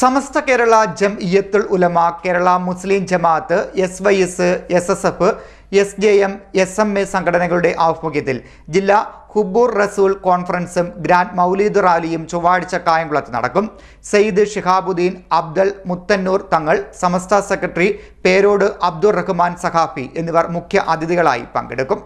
Samastha Kerala Jamiyyathul Ulama Kerala Muslim Jamaath S Y S S S F S J M S M A സംഘടനകളുടെ ആഭിമുഖ്യത്തിൽ ജില്ലാ ഹുബൂർ റസൂൽ കോൺഫറൻസും grand Mawlid റാലിയും ചൊവ്വാഴ്ച കായംകുളത്ത് നടക്കും. സയ്യിദ് ഷിഹാബുദ്ദീൻ അബ്ദൽ മുത്തന്നൂർ തങ്ങൾ സമസ്ത സെക്രട്ടറി പേരോട് അബ്ദുൾ റഹ്മാൻ സഖാഫി എന്നിവർ മുഖ്യ അതിഥികളായി പങ്കെടുക്കും.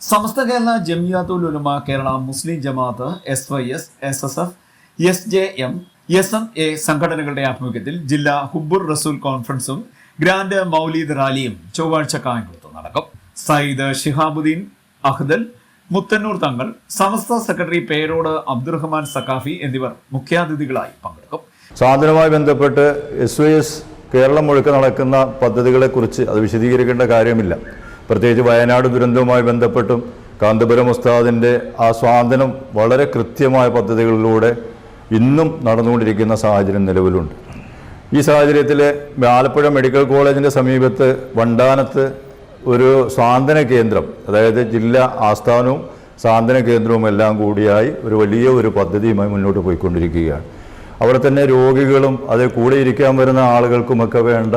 Samastha Kerala Jamiyyathul Ulama Kerala Muslim Jamaath S Y S S S F S J M S M A സംഘടനകളുടെ ആഭിമുഖ്യത്തിൽ ജില്ലാ ഹുബുർ റസൂൽ കോൺഫറൻസും ഗ്രാൻഡ് മൗലീദ് റാലിയും ചൊവ്വാഴ്ച കായംകുളത്ത് നടക്കും. സയ്യിദ് ഷിഹാബുദ്ദീൻ അഹ്ദൽ മുത്തന്നൂർ തങ്ങൾ സമസ്ത സെക്രട്ടറി പേരോട് അബ്ദുറഹ്മാൻ സക്കാഫി എന്നിവർ മുഖ്യാതിഥികളായി പങ്കെടുക്കും. സാധനവുമായി ബന്ധപ്പെട്ട് എസ് ഒ എസ് കേരളം മുഴുക്കെ നടക്കുന്ന പദ്ധതികളെക്കുറിച്ച് അത് വിശദീകരിക്കേണ്ട കാര്യമില്ല. പ്രത്യേകിച്ച് വയനാട് ദുരന്തവുമായി ബന്ധപ്പെട്ടും കാന്തപുരം ഉസ്താദിന്റെ ആ സ്വാതന്ത്ര്യം വളരെ കൃത്യമായ പദ്ധതികളിലൂടെ ഇന്നും നടന്നുകൊണ്ടിരിക്കുന്ന സാഹചര്യം നിലവിലുണ്ട്. ഈ സാഹചര്യത്തിൽ ആലപ്പുഴ മെഡിക്കൽ കോളേജിന്റെ സമീപത്ത് വണ്ടാനത്ത് ഒരു സാന്ത്വന കേന്ദ്രം അതായത് ജില്ലാ ആസ്ഥാനവും സാന്ത്വന കേന്ദ്രവും എല്ലാം കൂടിയായി ഒരു വലിയ ഒരു പദ്ധതിയുമായി മുന്നോട്ട് പോയിക്കൊണ്ടിരിക്കുകയാണ്. അവിടെ തന്നെ രോഗികളും അതിൽ കൂടെ ഇരിക്കാൻ വരുന്ന ആളുകൾക്കുമൊക്കെ വേണ്ട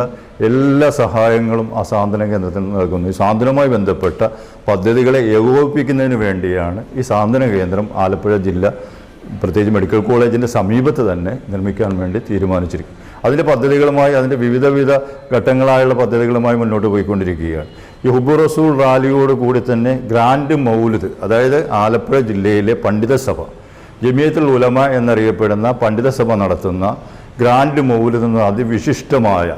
എല്ലാ സഹായങ്ങളും ആ സാന്ത്വന കേന്ദ്രത്തിൽ നൽകുന്നു. ഈ സാന്ത്വനവുമായി ബന്ധപ്പെട്ട പദ്ധതികളെ ഏകോപിപ്പിക്കുന്നതിന് വേണ്ടിയാണ് ഈ സാന്ത്വന കേന്ദ്രം ആലപ്പുഴ ജില്ല പ്രത്യേകിച്ച് മെഡിക്കൽ കോളേജിന്റെ സമീപത്ത് തന്നെ നിർമ്മിക്കാൻ വേണ്ടി തീരുമാനിച്ചിരിക്കും. അതിന്റെ പദ്ധതികളുമായി അതിന്റെ വിവിധ വിവിധ ഘട്ടങ്ങളായുള്ള പദ്ധതികളുമായി മുന്നോട്ട് പോയിക്കൊണ്ടിരിക്കുകയാണ്. ഈ ഹുബു റസൂൾ റാലിയോട് കൂടി തന്നെ ഗ്രാൻഡ് മൗലിദ് അതായത് ആലപ്പുഴ ജില്ലയിലെ പണ്ഡിതസഭ ജമിയത്തുൽ ഉലമ എന്നറിയപ്പെടുന്ന പണ്ഡിതസഭ നടത്തുന്ന ഗ്രാൻഡ് മൗലിദ് എന്ന അതിവിശിഷ്ടമായ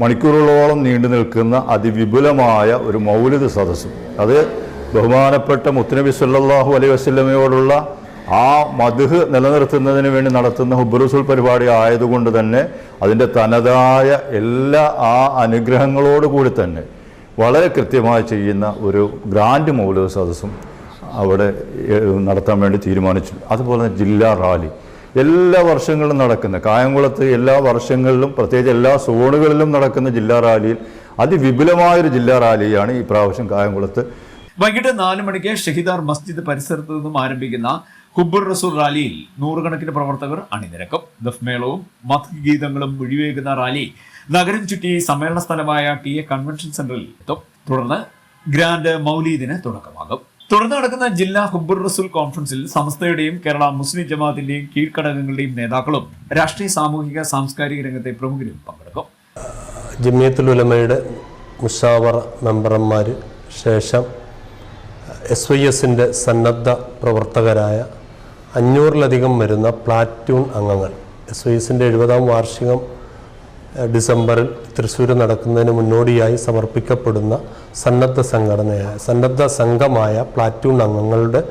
മണിക്കൂറുകളോളം നീണ്ടു നിൽക്കുന്ന അതിവിപുലമായ ഒരു മൗലിദ് സദസ്സും. അത് ബഹുമാനപ്പെട്ട മുത്തനബി സല്ലാഹു അലൈഹി വസല്ലമയോടുള്ള ആ മധുഹ് നിലനിർത്തുന്നതിന് വേണ്ടി നടത്തുന്ന ഹുബ്രുസുൽ പരിപാടി ആയതുകൊണ്ട് തന്നെ അതിന്റെ തനതായ എല്ലാ ആ അനുഗ്രഹങ്ങളോട് കൂടി തന്നെ വളരെ കൃത്യമായി ചെയ്യുന്ന ഒരു ഗ്രാൻഡ് മൗലിക സദസ്സും അവിടെ നടത്താൻ വേണ്ടി തീരുമാനിച്ചു. അതുപോലെ തന്നെ ജില്ലാ റാലി. എല്ലാ വർഷങ്ങളിലും നടക്കുന്ന കായംകുളത്ത് എല്ലാ വർഷങ്ങളിലും പ്രത്യേകിച്ച് എല്ലാ സോണുകളിലും നടക്കുന്ന ജില്ലാ റാലിയിൽ അതിവിപുലമായൊരു ജില്ലാ റാലിയാണ് ഈ പ്രാവശ്യം കായംകുളത്ത് വൈകിട്ട് നാല് മണിക്ക് ഷഹിദാർ മസ്ജിദ് പരിസരത്ത് നിന്നും ആരംഭിക്കുന്ന ഹുബുർ റസൂൽ റാലിയിൽ നൂറുകണക്കിന് പ്രവർത്തകർ അണിനിരക്കും. ദഫ്മേളവും മത് ഗീതങ്ങളും മുഴിവേകുന്ന റാലി നഗരം ചുറ്റി സമ്മേളന സ്ഥലമായ ടി എ കൺവെൻഷൻ സെന്ററിൽ എത്തും. തുടർന്ന് ഗ്രാൻഡ് മൗലീദിന് തുടക്കമാകും. തുടർന്ന് നടക്കുന്ന ജില്ലാ ഹുബുർ റസൂൽ കോൺഫറൻസിൽ സംസ്ഥയുടെയും കേരള മുസ്ലിം ജമാഅത്തിന്റെയും കീഴ്ഘടകങ്ങളുടെയും നേതാക്കളും രാഷ്ട്രീയ സാമൂഹിക സാംസ്കാരിക രംഗത്തെ പ്രമുഖരും പങ്കെടുക്കും. ജമിയത്തുൽ ഉലമയുടെ മുഷാവറ മെമ്പർമാർ ശേഷം എസ് വൈ എസിന്റെ സന്നദ്ധ പ്രവർത്തകരായ അഞ്ഞൂറിലധികം വരുന്ന പ്ലാറ്റൂൺ അംഗങ്ങൾ. എസ് വൈ എസിന്റെ എഴുപതാം വാർഷികം ഡിസംബറിൽ തൃശ്ശൂർ നടക്കുന്നതിന് മുന്നോടിയായി സമർപ്പിക്കപ്പെടുന്ന സന്നദ്ധ സംഘടനയായ സന്നദ്ധ സംഘമായ പ്ലാറ്റൂൺ അംഗങ്ങളുടെ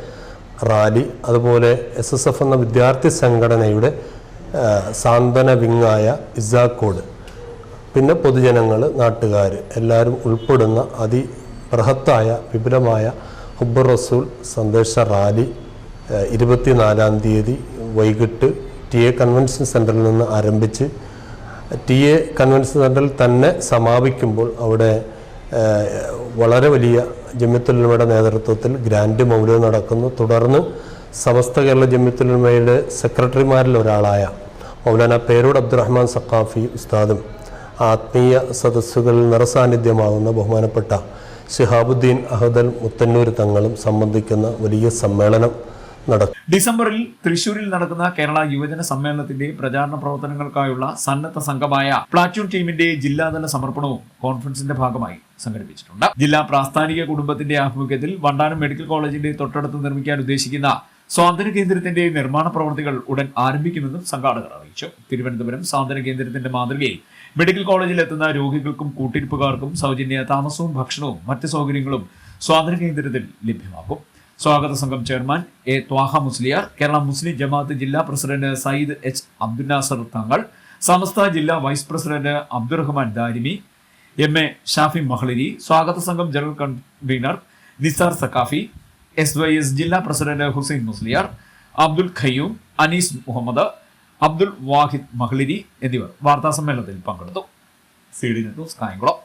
റാലി അതുപോലെ എസ് എസ് എഫ് എന്ന വിദ്യാർത്ഥി സംഘടനയുടെ സാന്ത്വന വിങ്ങായ ഇസാക്കോട്. പിന്നെ പൊതുജനങ്ങൾ നാട്ടുകാർ എല്ലാവരും ഉൾപ്പെടുന്ന അതിബൃഹത്തായ വിപുലമായ ഹുബർ റസൂൽ സന്ദേശ റാലി ഇരുപത്തിനാലാം തീയതി വൈകിട്ട് ടി എ കൺവെൻഷൻ സെന്ററിൽ നിന്ന് ആരംഭിച്ച് ടി എ കൺവെൻഷൻ സെന്ററിൽ തന്നെ സമാപിക്കുമ്പോൾ അവിടെ വളരെ വലിയ ജമ്യത്തുലമയുടെ നേതൃത്വത്തിൽ ഗ്രാൻഡ് മൗലം നടക്കുന്നു. തുടർന്ന് സമസ്ത കേരള ജമ്യത്തുലമയുടെ സെക്രട്ടറിമാരിൽ ഒരാളായ മൗലാന പേരൂട് അബ്ദുറഹ്മാൻ സഖാഫി ഉസ്താദും ആത്മീയ സദസ്സുകളിൽ നിറസാന്നിധ്യമാകുന്ന ബഹുമാനപ്പെട്ട ഷിഹാബുദ്ദീൻ അഹദൽ മുത്തന്നൂർ തങ്ങളും സംബന്ധിക്കുന്ന വലിയ സമ്മേളനം നടക്കും. ഡിസംബറിൽ തൃശൂരിൽ നടക്കുന്ന കേരള യുവജന സമ്മേളനത്തിന്റെ പ്രചാരണ പ്രവർത്തനങ്ങൾക്കായുള്ള സന്നദ്ധ സംഘമായ പ്ലാറ്റൂൺ ടീമിന്റെ ജില്ലാതല സമർപ്പണവും കോൺഫറൻസിന്റെ ഭാഗമായി സംഘടിപ്പിച്ചിട്ടുണ്ട്. ജില്ലാ പ്രാസ്ഥാനിക കുടുംബത്തിന്റെ ആഭിമുഖ്യത്തിൽ വണ്ടാനം മെഡിക്കൽ കോളേജിന്റെ തൊട്ടടുത്ത് നിർമ്മിക്കാൻ ഉദ്ദേശിക്കുന്ന സ്വാതന്ത്ര്യ കേന്ദ്രത്തിന്റെ നിർമ്മാണ പ്രവർത്തികൾ ഉടൻ ആരംഭിക്കുമെന്നും സംഘാടകർ അറിയിച്ചു. തിരുവനന്തപുരം സ്വാതന്ത്ര്യ കേന്ദ്രത്തിന്റെ മാതൃകയിൽ മെഡിക്കൽ കോളേജിൽ എത്തുന്ന രോഗികൾക്കും കൂട്ടിരിപ്പുകാർക്കും സൗജന്യ താമസവും ഭക്ഷണവും മറ്റ് സൗകര്യങ്ങളും സ്വാതന്ത്ര്യ കേന്ദ്രത്തിൽ ലഭ്യമാക്കും സ്വാഗത സംഘം ചെയർമാൻ എ ത്വാഹ മുസ്ലിയാർ കേരള മുസ്ലിം ജമാഅത്ത് ജില്ലാ പ്രസിഡന്റ് സയ്യിദ് എച്ച് അബ്ദുൽ നാസർ തങ്ങൾ സമസ്ത ജില്ലാ vice president Abdurahman Darimi M A Shafi Mahlari സ്വാഗത സംഘം general convener Nisar Saqafi S Y S ജില്ലാ പ്രസിഡന്റ് ഹുസൈൻ മുസ്ലിയാർ അബ്ദുൽ ഖയ്യൂം അനീസ് മുഹമ്മദ് അബ്ദുൽ വാഹിദ് മഹ്ലിരി എന്നിവർ വാർത്താ സമ്മേളനത്തിൽ പങ്കെടുത്തു. C D news Kayamkulam